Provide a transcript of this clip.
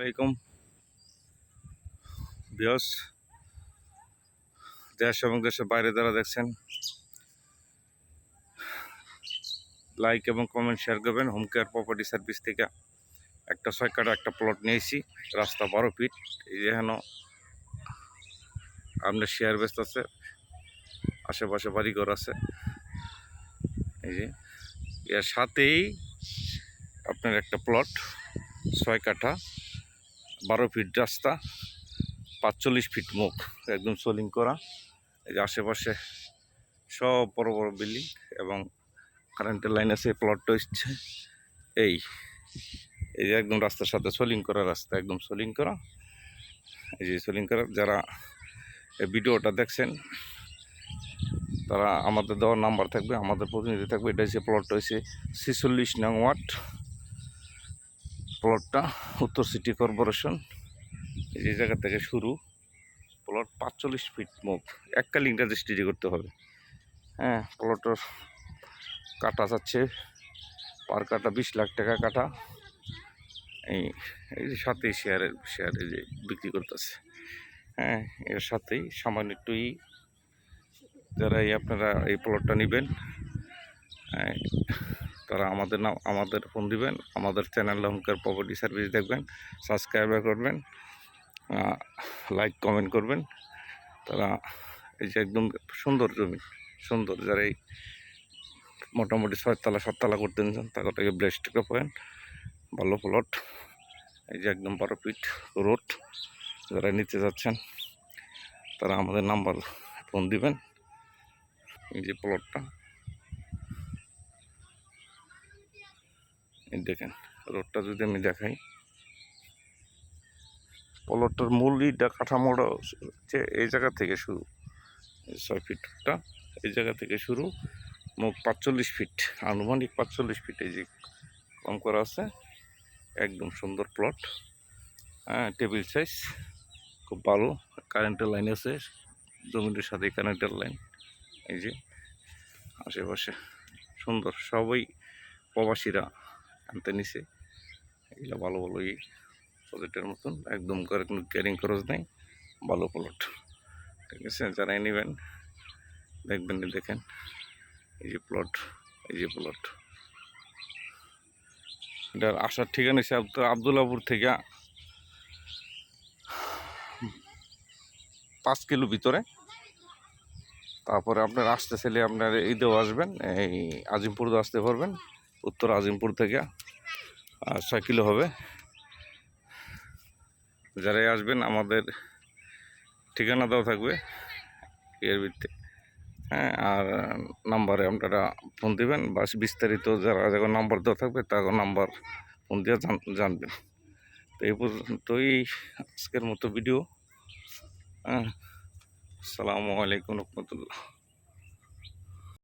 আলাইকুম বিয়স দেশ এবং দেশের বাইরে যারা দেখছেন, লাইক এবং কমেন্ট শেয়ার করবেন। হোম কেয়ার প্রপার্টি সার্ভিস থেকে একটা ছয় কাটা একটা প্লট নিয়েছি, রাস্তা বারো ফিট এই যে আপনার শেয়ার বেস্ট আছে, আশেপাশে বাড়িঘর আছে। এই যে, এর সাথেই আপনার একটা প্লট ছয় কাঠা। বারো ফিট রাস্তা, পাঁচচল্লিশ ফিট মুখ, একদম সোলিং করা। এই যে আশেপাশে সব বড় বড় বিল্ডিং এবং কারেন্টের লাইন আছে প্লটটা হচ্ছে। এই এই যে একদম রাস্তার সাথে সোলিং করা রাস্তা, একদম সোলিং করা। এই যে সোলিং করা, যারা এই ভিডিওটা দেখছেন, তারা আমাদের দেওয়ার নাম্বার থাকবে, আমাদের প্রতিনিধি থাকবে এটা হচ্ছে প্লটটা হচ্ছে ছিচল্লিশ নং ওয়াট প্লটটা উত্তর সিটি কর্পোরেশন। এই জায়গা থেকে শুরু প্লট পাঁচচল্লিশ ফিট মুখ এককালীন রেজিস্ট্রি করতে হবে। হ্যাঁ প্লটের কাটা যাচ্ছে পার কাটা বিশ লাখ টাকা কাটা। এই এই যে সাথেই শেয়ারের শেয়ারে যে বিক্রি করতেছে। হ্যাঁ এর সাথেই সামান্য একটুই যারা এই আপনারা এই প্লটটা নেবেন হ্যাঁ, তারা আমাদের নাম, আমাদের ফোন দিবেন, আমাদের চ্যানেল হোমকার প্রপার্টি সার্ভিস দেখবেন সাবস্ক্রাইব করবেন লাইক কমেন্ট করবেন। তারা এই যে একদম সুন্দর জমি, সুন্দর যারা এই মোটামুটি ছয়তলা, সাততলা করতে চান তাকে ব্লেস্ট পাবেন ভালো প্লট এই যে একদম বারো ফিট রোড যারা নিতে যাচ্ছেন, তারা আমাদের নাম্বার ফোন দিবেন। এই যে প্লটটা দেখেন, রোডটা যদি আমি দেখাই। প্লটটার মূল ইটা কাঠামোটা হচ্ছে এই জায়গা থেকে শুরু। ছয় ফিটটা এই জায়গা থেকে শুরু। মুখ পাঁচচল্লিশ ফিট, আনুমানিক পাঁচচল্লিশ ফিট এই যে কম করা আছে। একদম সুন্দর প্লট হ্যাঁ টেবিল সাইজ খুব ভালো। কারেন্টের লাইন আছে জমিটার সাথে কারেন্টের লাইন এই যে আশেপাশে সুন্দর সবাই প্রবাসীরা আনতে নিছে। এগুলো ভালো ভালো এই প্রজেক্টের মতন। একদম করে কোনো ক্যারিং খরচ নেই, ভালো প্লট ঠিক আছে, যারাই নেবেন, দেখবেন দেখেন। এই যে প্লট এই যে প্লট এটার আসার ঠিকানা আব্দুল আবদুল্লাপুর থেকে পাঁচ কিলো ভিতরে। তারপরে আপনার আসতে চাইলে আপনার ঈদেও আসবেন, এই আজিমপুর আসতে পারবেন। উত্তর আজিমপুর থেকে। আর ছয় কিলো হবে। যারাই আসবেন, আমাদের ঠিকানা দেওয়া থাকবে এর ভিত্তি। হ্যাঁ আর নাম্বারে আপনারা ফোন দেবেন বা বিস্তারিত যারা যখন নাম্বার দেওয়া থাকবে তার নাম্বার ফোন দিয়ে জানবেন। তো এই পর্যন্তই আজকের মতো ভিডিও। হ্যাঁ আসসালামু আলাইকুম রহমতুল্লাহ।